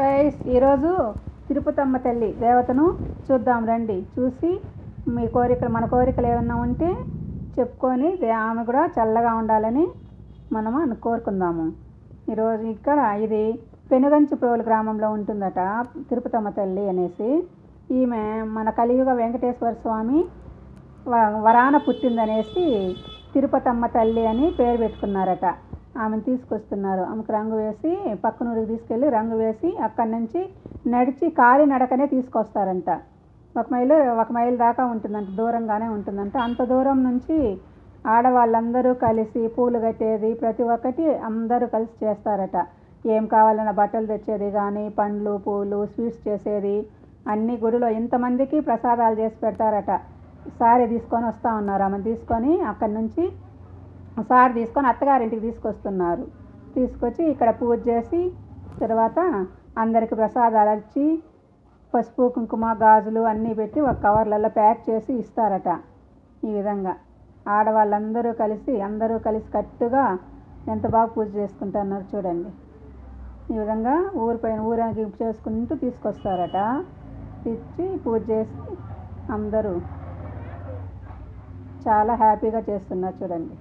Guys ఈరోజు తిరుపతమ్మ తల్లి దేవతను చూద్దాం రండి. చూసి మీ కోరికలు మన కోరికలు ఏమన్నా ఉంటే చెప్పుకొని ఆమె కూడా చల్లగా ఉండాలని మనము కోరుకుందాము. ఈరోజు ఇక్కడ ఇది పెనుగంచిప్రోలు గ్రామంలో ఉంటుందట తిరుపతమ్మ తల్లి అనేసి. ఈమె మన కలియుగ వెంకటేశ్వర స్వామి వ- వరాన పుట్టిందనేసి తిరుపతమ్మ తల్లి అని పేరు పెట్టుకున్నారట. ఆమెను తీసుకొస్తున్నారు. ఆమెకు రంగు వేసి పక్కనూరికి తీసుకెళ్ళి రంగు వేసి అక్కడి నుంచి నడిచి కాలి నడకనే తీసుకొస్తారంట. ఒక మైలు ఒక మైలు దాకా ఉంటుందంట దూరంగానే ఉంటుందంట. అంత దూరం నుంచి ఆడవాళ్ళందరూ కలిసి పూలు కట్టేది ప్రతి ఒక్కటి అందరూ కలిసి చేస్తారట. ఏం కావాలన్నా బట్టలు తెచ్చేది కానీ పండ్లు పూలు స్వీట్స్ చేసేది అన్ని గుడిలో ఇంతమందికి ప్రసాదాలు చేసి పెడతారట. సారీ తీసుకొని వస్తూ ఉన్నారు. ఆమె తీసుకొని అక్కడి నుంచి సార్ తీసుకొని అత్తగారింటికి తీసుకొస్తున్నారు. తీసుకొచ్చి ఇక్కడ పూజ చేసి తర్వాత అందరికి ప్రసాదాలు ఇచ్చి పసుపు కుంకుమ గాజులు అన్నీ పెట్టి ఒక కవర్లలో ప్యాక్ చేసి ఇస్తారట ఈ విధంగా. ఆడవాళ్ళందరూ కలిసి అందరూ కలిసి కట్టుగా ఎంత బాగా పూజ చేసుకుంటున్నారు చూడండి. ఈ విధంగా ఊరి పైన ఊరానికి చేసుకుంటూ తీసుకొస్తారట. ఇచ్చి పూజ చేసి అందరూ చాలా హ్యాపీగా చేస్తున్నారు చూడండి.